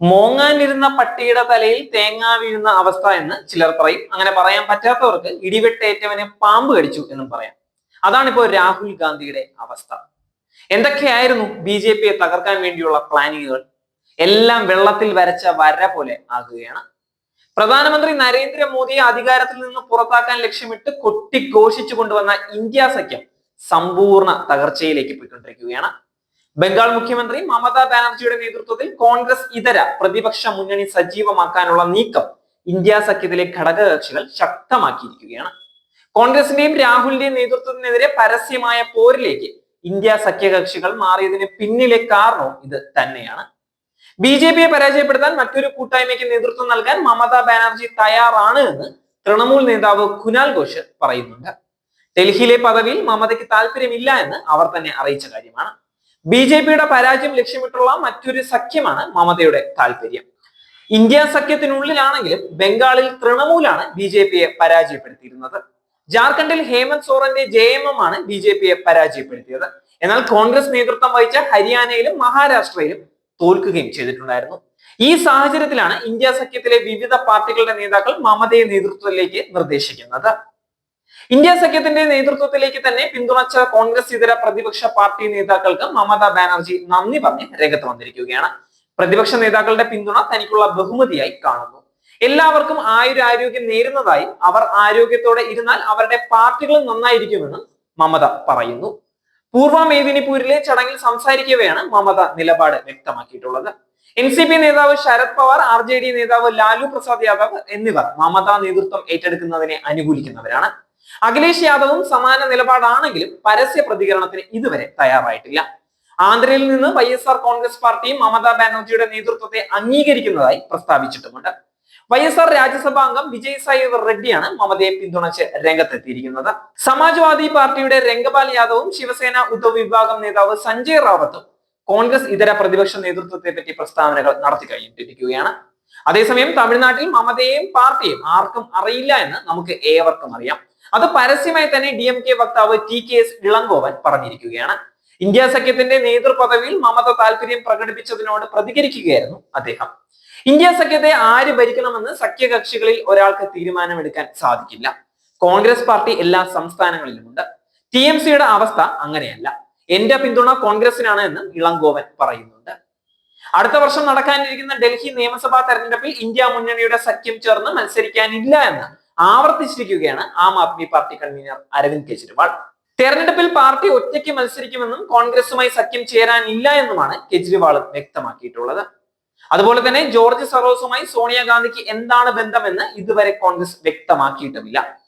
മോങ്ങാനിരുന്ന പട്ടിയുടെ തലയിൽ തേങ്ങ വീഴുന്ന അവസ്ഥ എന്ന് ചിലർ പറയും. അങ്ങനെ പറയാൻ പറ്റാത്തവർക്ക് ഇടിവെട്ടേറ്റവനെ പാമ്പ് കടിച്ചു എന്നും പറയാം. അതാണിപ്പോ രാഹുൽ ഗാന്ധിയുടെ അവസ്ഥ. എന്തൊക്കെയായിരുന്നു ബി ജെ പിയെ തകർക്കാൻ വേണ്ടിയുള്ള പ്ലാനിങ്ങുകൾ? എല്ലാം വെള്ളത്തിൽ വരച്ച വര പോലെ ആകുകയാണ്. പ്രധാനമന്ത്രി നരേന്ദ്രമോദിയെ അധികാരത്തിൽ നിന്ന് പുറത്താക്കാൻ ലക്ഷ്യമിട്ട് കൊട്ടിഘോഷിച്ചു കൊണ്ടുവന്ന ഇന്ത്യ സഖ്യം സമ്പൂർണ തകർച്ചയിലേക്ക് പോയിക്കൊണ്ടിരിക്കുകയാണ്. ബംഗാൾ മുഖ്യമന്ത്രി മമതാ ബാനർജിയുടെ നേതൃത്വത്തിൽ കോൺഗ്രസ് ഇതര പ്രതിപക്ഷ മുന്നണി സജീവമാക്കാനുള്ള നീക്കം ഇന്ത്യ സഖ്യത്തിലെ ഘടകകക്ഷികൾ ശക്തമാക്കിയിരിക്കുകയാണ്. കോൺഗ്രസിന്റെയും രാഹുലിന്റെയും നേതൃത്വത്തിനെതിരെ പരസ്യമായ പോരിലേക്ക് ഇന്ത്യ സഖ്യകക്ഷികൾ മാറിയതിന് പിന്നിലെ കാരണവും ഇത് തന്നെയാണ്. ബി ജെ പിയെ പരാജയപ്പെടുത്താൻ മറ്റൊരു കൂട്ടായ്മയ്ക്ക് നേതൃത്വം നൽകാൻ മമതാ ബാനർജി തയ്യാറാണ് എന്ന് തൃണമൂൽ നേതാവ് കുനാൽ ഘോഷ് പറയുന്നുണ്ട്. ഡൽഹിയിലെ പദവിയിൽ മമതയ്ക്ക് താല്പര്യമില്ല എന്ന് അവർ തന്നെ അറിയിച്ച കാര്യമാണ്. ബി ജെ പിയുടെ പരാജയം ലക്ഷ്യമിട്ടുള്ള മറ്റൊരു സഖ്യമാണ് മമതയുടെ താല്പര്യം. ഇന്ത്യ സഖ്യത്തിനുള്ളിലാണെങ്കിലും ബംഗാളിൽ തൃണമൂലാണ് ബി ജെ പിയെ പരാജയപ്പെടുത്തിയിരുന്നത്. ജാർഖണ്ഡിൽ ഹേമന്ത് സോറന്റെ ജെ എം എം ആണ് ബി ജെ പിയെ പരാജയപ്പെടുത്തിയത്. എന്നാൽ കോൺഗ്രസ് നേതൃത്വം വഹിച്ച ഹരിയാനയിലും മഹാരാഷ്ട്രയിലും തോൽക്കുകയും ചെയ്തിട്ടുണ്ടായിരുന്നു. ഈ സാഹചര്യത്തിലാണ് ഇന്ത്യ സഖ്യത്തിലെ വിവിധ പാർട്ടികളുടെ നേതാക്കൾ മമതയെ നേതൃത്വത്തിലേക്ക് നിർദ്ദേശിക്കുന്നത്. ഇന്ത്യ സഖ്യത്തിന്റെ നേതൃത്വത്തിലേക്ക് തന്നെ പിന്തുണച്ച കോൺഗ്രസ് ഇതര പ്രതിപക്ഷ പാർട്ടി നേതാക്കൾക്ക് മമതാ ബാനർജി നന്ദി പറഞ്ഞ് രംഗത്ത് വന്നിരിക്കുകയാണ്. പ്രതിപക്ഷ നേതാക്കളുടെ പിന്തുണ തനിക്കുള്ള ബഹുമതിയായി കാണുന്നു. എല്ലാവർക്കും ആയുരാരോഗ്യം നേരുന്നതായും അവർ ആരോഗ്യത്തോടെ ഇരുന്നാൽ അവരുടെ പാർട്ടികളും നന്നായിരിക്കുമെന്നും മമത പറയുന്നു. പൂർവ മേദിനിപൂരിലെ ചടങ്ങിൽ സംസാരിക്കവെയാണ് മമത നിലപാട് വ്യക്തമാക്കിയിട്ടുള്ളത്. എൻ സി പി നേതാവ് Sharad Pawar R J D നേതാവ് ലാലു പ്രസാദ് യാദവ് എന്നിവർ മമതാ നേതൃത്വം ഏറ്റെടുക്കുന്നതിനെ അനുകൂലിക്കുന്നവരാണ്. അഖിലേഷ് യാദവും സമാന നിലപാടാണെങ്കിലും പരസ്യ പ്രതികരണത്തിന് ഇതുവരെ തയ്യാറായിട്ടില്ല. ആന്ധ്രയിൽ നിന്ന് വൈ എസ് ആർ കോൺഗ്രസ് പാർട്ടിയും മമതാ ബാനർജിയുടെ നേതൃത്വത്തെ അംഗീകരിക്കുന്നതായി പ്രസ്താവിച്ചിട്ടുമുണ്ട്. വൈ എസ് ആർ രാജ്യസഭാ അംഗം വിജയ് സായി റെഡ്ഡിയാണ് മമതയെ പിന്തുണച്ച് രംഗത്തെത്തിയിരിക്കുന്നത്. സമാജ്വാദി പാർട്ടിയുടെ രംഗപാൽ യാദവും ശിവസേന ഉദ്ധവ് വിഭാഗം നേതാവ് സഞ്ജയ് റാവത്തും കോൺഗ്രസ് ഇതര പ്രതിപക്ഷ നേതൃത്വത്തെ പറ്റി പ്രസ്താവനകൾ നടത്തി കഴിഞ്ഞിട്ടിരിക്കുകയാണ്. അതേസമയം തമിഴ്നാട്ടിൽ മമതയെയും പാർട്ടിയും ആർക്കും അറിയില്ല എന്ന് നമുക്ക് ഏവർക്കും അറിയാം. അത് പരസ്യമായി തന്നെ ഡി എം കെ വക്താവ് ടി കെ എസ് ഇളങ്കോവൻ പറഞ്ഞിരിക്കുകയാണ്. ഇന്ത്യ സഖ്യത്തിന്റെ നേതൃപദവിയിൽ മമത താല്പര്യം പ്രകടിപ്പിച്ചതിനോട് പ്രതികരിക്കുകയായിരുന്നു അദ്ദേഹം. ഇന്ത്യ സഖ്യത്തെ ആര് ഭരിക്കണമെന്ന് സഖ്യകക്ഷികളിൽ ഒരാൾക്ക് തീരുമാനമെടുക്കാൻ സാധിക്കില്ല. കോൺഗ്രസ് പാർട്ടി എല്ലാ സംസ്ഥാനങ്ങളിലുമുണ്ട്. ടി എം സിയുടെ അവസ്ഥ അങ്ങനെയല്ല. എന്റെ പിന്തുണ കോൺഗ്രസിനാണ് എന്ന് ഇളങ്കോവൻ പറയുന്നുണ്ട്. അടുത്ത വർഷം നടക്കാനിരിക്കുന്ന ഡൽഹി നിയമസഭാ തെരഞ്ഞെടുപ്പിൽ ഇന്ത്യ മുന്നണിയുടെ സഖ്യം ചേർന്ന് മത്സരിക്കാനില്ല എന്ന് ആവർത്തിച്ചിരിക്കുകയാണ് ആം ആദ്മി പാർട്ടി കൺവീനർ അരവിന്ദ് കെജ്രിവാൾ. തെരഞ്ഞെടുപ്പിൽ പാർട്ടി ഒറ്റയ്ക്ക് മത്സരിക്കുമെന്നും കോൺഗ്രസുമായി സഖ്യം ചേരാനില്ല എന്നുമാണ് കെജ്രിവാൾ വ്യക്തമാക്കിയിട്ടുള്ളത്. അതുപോലെ തന്നെ ജോർജ് സറോസുമായി സോണിയാഗാന്ധിക്ക് എന്താണ് ബന്ധമെന്ന് ഇതുവരെ കോൺഗ്രസ് വ്യക്തമാക്കിയിട്ടുമില്ല.